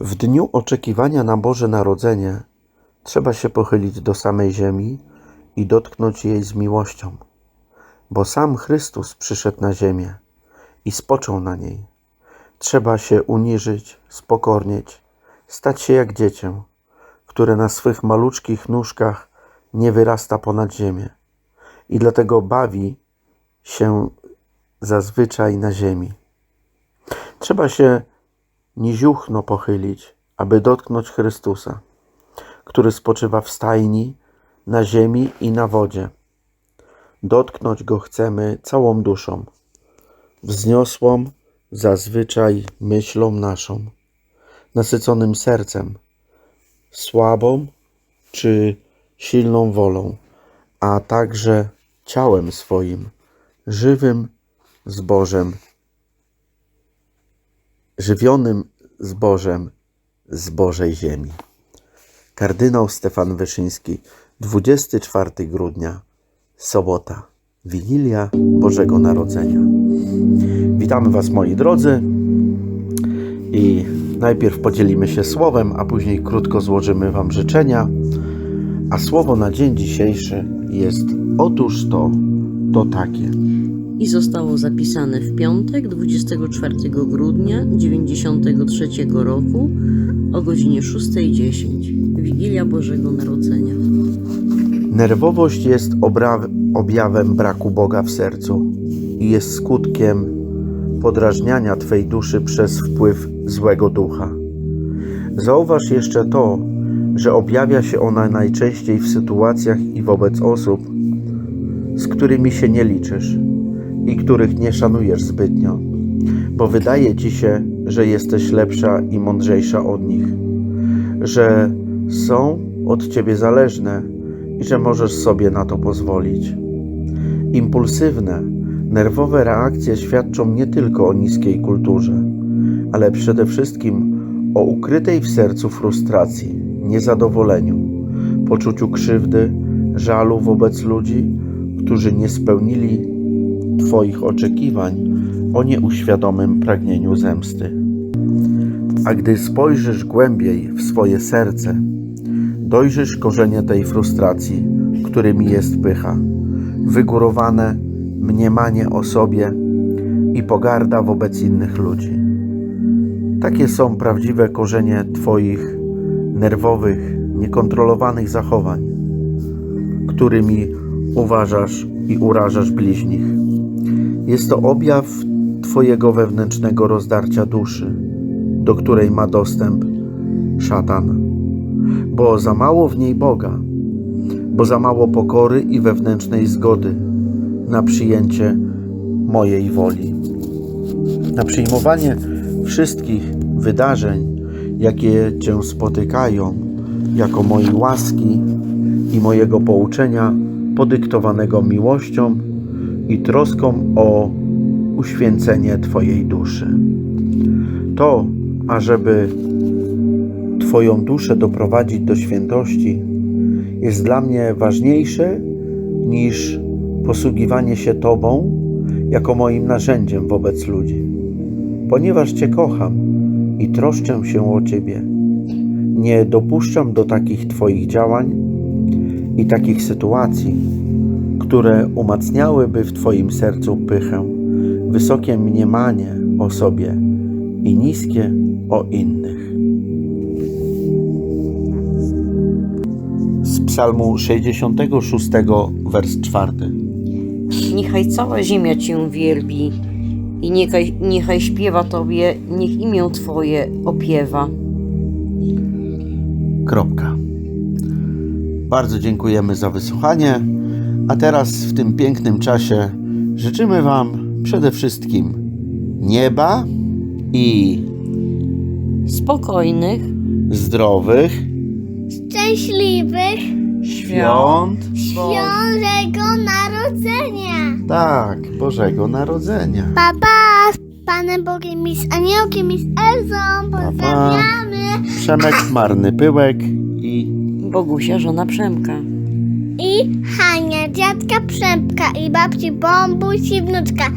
W dniu oczekiwania na Boże Narodzenie trzeba się pochylić do samej ziemi i dotknąć jej z miłością, bo sam Chrystus przyszedł na ziemię i spoczął na niej. Trzeba się uniżyć, spokornieć, stać się jak dziecię, które na swych maluczkich nóżkach nie wyrasta ponad ziemię i dlatego bawi się zazwyczaj na ziemi. Trzeba się niziuchno pochylić, aby dotknąć Chrystusa, który spoczywa w stajni, na ziemi i na wodzie. Dotknąć Go chcemy całą duszą, wzniosłą zazwyczaj myślą naszą, nasyconym sercem, słabą czy silną wolą, a także ciałem swoim, żywym zbożem żywionym zbożem z Bożej Ziemi. Kardynał Stefan Wyszyński, 24 grudnia, sobota, Wigilia Bożego Narodzenia. Witamy Was, moi drodzy, i najpierw podzielimy się słowem, a później krótko złożymy Wam życzenia. A słowo na dzień dzisiejszy jest otóż to, to takie. I zostało zapisane w piątek 24 grudnia 93 roku o godzinie 6.10. Wigilia Bożego Narodzenia. Nerwowość jest objawem braku Boga w sercu i jest skutkiem podrażniania Twej duszy przez wpływ złego ducha. Zauważ jeszcze to, że objawia się ona najczęściej w sytuacjach i wobec osób, z którymi się nie liczysz i których nie szanujesz zbytnio, bo wydaje Ci się, że jesteś lepsza i mądrzejsza od nich, że są od Ciebie zależne i że możesz sobie na to pozwolić. Impulsywne, nerwowe reakcje świadczą nie tylko o niskiej kulturze, ale przede wszystkim o ukrytej w sercu frustracji, niezadowoleniu, poczuciu krzywdy, żalu wobec ludzi, którzy nie spełnili Twoich oczekiwań o nieuświadomym pragnieniu zemsty. A gdy spojrzysz głębiej w swoje serce, dojrzysz korzenie tej frustracji, którymi jest pycha, wygórowane mniemanie o sobie i pogarda wobec innych ludzi. Takie są prawdziwe korzenie Twoich nerwowych, niekontrolowanych zachowań, którymi uważasz i urażasz bliźnich. Jest to objaw Twojego wewnętrznego rozdarcia duszy, do której ma dostęp szatan, bo za mało w niej Boga, bo za mało pokory i wewnętrznej zgody na przyjęcie mojej woli, na przyjmowanie wszystkich wydarzeń, jakie Cię spotykają, jako mojej łaski i mojego pouczenia podyktowanego miłością i troską o uświęcenie Twojej duszy. To, ażeby Twoją duszę doprowadzić do świętości, jest dla mnie ważniejsze niż posługiwanie się Tobą jako moim narzędziem wobec ludzi. Ponieważ Cię kocham i troszczę się o Ciebie, nie dopuszczam do takich Twoich działań i takich sytuacji, które umacniałyby w Twoim sercu pychę, wysokie mniemanie o sobie i niskie o innych. Z Psalmu 66, wers 4. Niechaj cała ziemia Cię wielbi i niechaj, niechaj śpiewa Tobie, niech imię Twoje opiewa. Kropka. Bardzo dziękujemy za wysłuchanie. A teraz w tym pięknym czasie życzymy Wam przede wszystkim nieba i Spokojnych, zdrowych szczęśliwych świąt. Bożego Narodzenia. Tak, Bożego Narodzenia. Papa z Panem Bogiem i z Aniołkiem i z Elzą. Pozdrawiamy. Przemek Marny Pyłek i Bogusia, żona Przemka. I Hania, dziadka Przempka i babci Bombuś i wnuczka.